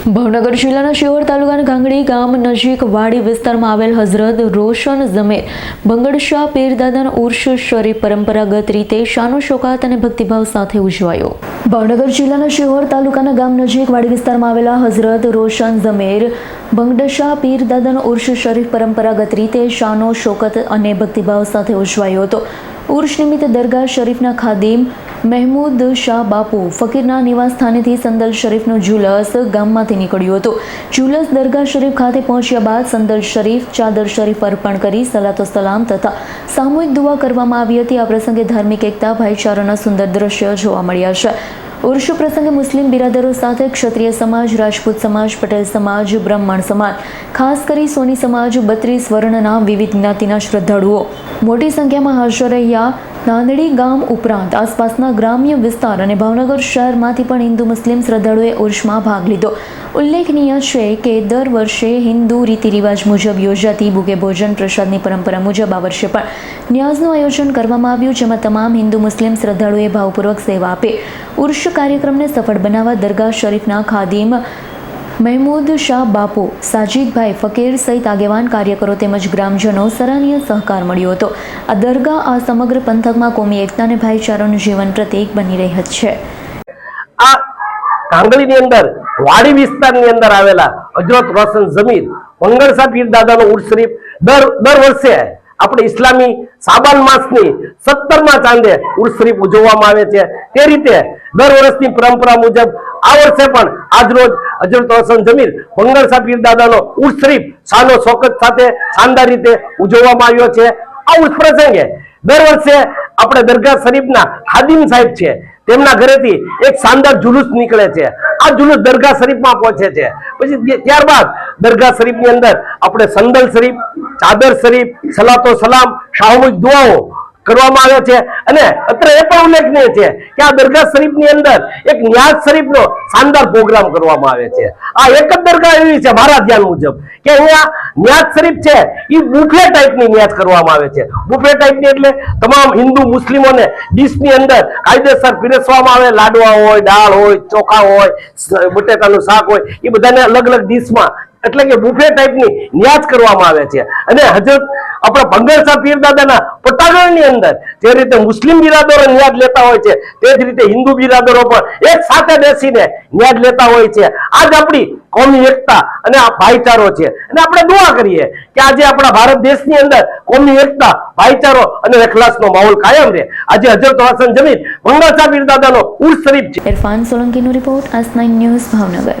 ભાવનગર જિલ્લાના શિહોર તાલુકાના ગાંગડી ગામ નજીક વાડી વિસ્તારમાં આવેલ હઝરત રોશન ઝમેર બંગડશાહ પીરદાદાના ઉર્ષ શરીફ પરંપરાગત રીતે શાનો શોકાત અને ભક્તિભાવ સાથે ઉજવાયો. ભાવનગર જિલ્લાના શિહોર તાલુકાના ગામ નજીક વાડી વિસ્તારમાં આવેલા હઝરત રોશન ઝમેર બંગડશાહ પીરદાદાનો ઉર્ષ શરીફ પરંપરાગત રીતે શાનો શોકત અને ભક્તિભાવ સાથે ઉજવાયો હતો. ઉર્ષ નિમિત્તે દરગાહ શરીફના ખાદિમ મહેમૂદ શાહ બાપુ ફકીરના નિવાસ સ્થાનેથી સંદલ શરીફનો જુલસ ગામમાંથી નીકળ્યું હતું. જુલસ દરગાહ શરીફ ખાતે પહોંચ્યા બાદ સંદલ શરીફ ચાદર શરીફ અર્પણ કરી સલાતો સલામ તથા સામૂહિક દુઆ કરવામાં આવી હતી. આ પ્રસંગે ધાર્મિક એકતા, ભાઈચારાના સુંદર દ્રશ્ય જોવા મળ્યા છે. ઉર્ષ પ્રસંગે મુસ્લિમ બિરાદરો સાથે ક્ષત્રિય સમાજ, રાજપૂત સમાજ, પટેલ સમાજ, બ્રાહ્મણ સમાજ, ખાસ કરી સોની સમાજ, બત્રીસ વર્ણના વિવિધ જ્ઞાતિના શ્રદ્ધાળુઓ. મોટી સંખ્યામાં હાજર રહ્યા નાંદડી ગામ ઉપરાંત આસપાસના ગ્રામ્ય વિસ્તાર અને ભાવનગર શહેરમાંથી પણ હિન્દુ મુસ્લિમ શ્રદ્ધાળુએ ઉર્ષમાં ભાગ લીધો. ઉલ્લેખનીય છે કે દર વર્ષે હિન્દુ રીતિ રિવાજ મુજબ યોજાતી બુકે ભોજન પ્રસાદની પરંપરા મુજબ આ વર્ષે પણ ન્યાઝનું આયોજન કરવામાં આવ્યું, જેમાં તમામ હિન્દુ મુસ્લિમ શ્રદ્ધાળુએ ભાવપૂર્વક સેવા આપે. ઉર્ષ કાર્યક્રમને સફળ બનાવવા દરગાહ શરીફના ખાદીમ મહેમૂદ શાહ બાપુ, સાજીદભાઈ ફકીર સહિત આગેવાન કાર્યકરો તેમજ ગ્રામજનો સરાહનીય સહકાર મળ્યો હતો. આ દરગાહ આ સમગ્ર પંથકમાં કોમી એકતા અને ભાઈચારાનું જીવન પ્રતીક બની રહી છે. આ કાંગળીની અંદર, વાડી વિસ્તારની અંદર આવેલા હજરત રોશન જમીર મંગળસા પીર દાદાનો ઉર્સ શરીફ દર દર વર્ષે આપણે ઇસ્લામી સાબાન માસની સત્તરમાં ચાંદે ઉર્સ શરીફ ઉજવવામાં આવે છે. તે રીતે દર વર્ષની પરંપરા મુજબ આ વર્ષે પણ આજરોજ હજરત હસન જમીર મંગળસા પીર દાદાનો ઉર્સ શરીફ શાનો શોકત સાથે શાનદાર રીતે ઉજવવામાં આવ્યો છે. આ ઉર્સ પ્રસંગે દર વર્ષે આપણે દરગાહ શરીફના હાદીમ સાહેબ છે. તેમના ઘરેથી એક શાનદાર જુલુસ નીકળે છે. આ જુલુસ દરગાહ શરીફમાં પહોંચે છે. પછી ત્યારબાદ દરગાહ શરીફની અંદર આપણે સંદલ શરીફ ચાદર, શરીફ, સલાતો, સલામ સામૂહિક દુઆઓ કરવામાં આવે છે. અને અત્રે એ પણ ઉલ્લેખનીય છે કે આ દરગાહ શરીફની અંદર એક ન્યાજ શરીફનો શાનદાર પ્રોગ્રામ કરવામાં આવે છે. આ એક જ દરગાહ એવી છે મારા ધ્યાન મુજબ કે અહીંયા ન્યાજ શરીફ છે એ બુફે ટાઈપની ન્યાજ કરવામાં આવે છે. બુફે ટાઈપની એટલે તમામ હિન્દુ મુસ્લિમોને ડીશની અંદર કાયદેસર પીરસવામાં આવે. લાડવા હોય, દાળ હોય, ચોખા હોય બટેકાનું શાક હોય, એ બધાને અલગ અલગ ડીશમાં એટલે કે બુફે ટાઈપની ન્યાજ કરવામાં આવે છે. અને હજરત આપણા ભંગરસા પીર દાદાના પટાગણની અંદર જે રીતે મુસ્લિમ બિરાદરો ન્યાજ લેતા હોય છે, તે જ રીતે હિન્દુ બિરાદરો પણ એક સાથે બેસીને ન્યાજ લેતા હોય છે. આજ આપણી કોમી એકતા અને ભાઈચારો છે. અને આપણે દુઆ કરીએ કે આજે આપણા ભારત દેશની અંદર કોમી એકતા, ભાઈચારો અને અખલાસનો માહોલ કાયમ રહે. આજે હજરત હસન જમીન ભંગરસા પીર દાદાનો ઉર્સ શરીફ છે. ઇરફાન સોલંકીનો રિપોર્ટ આસ ન્યૂઝ ભાવનગર.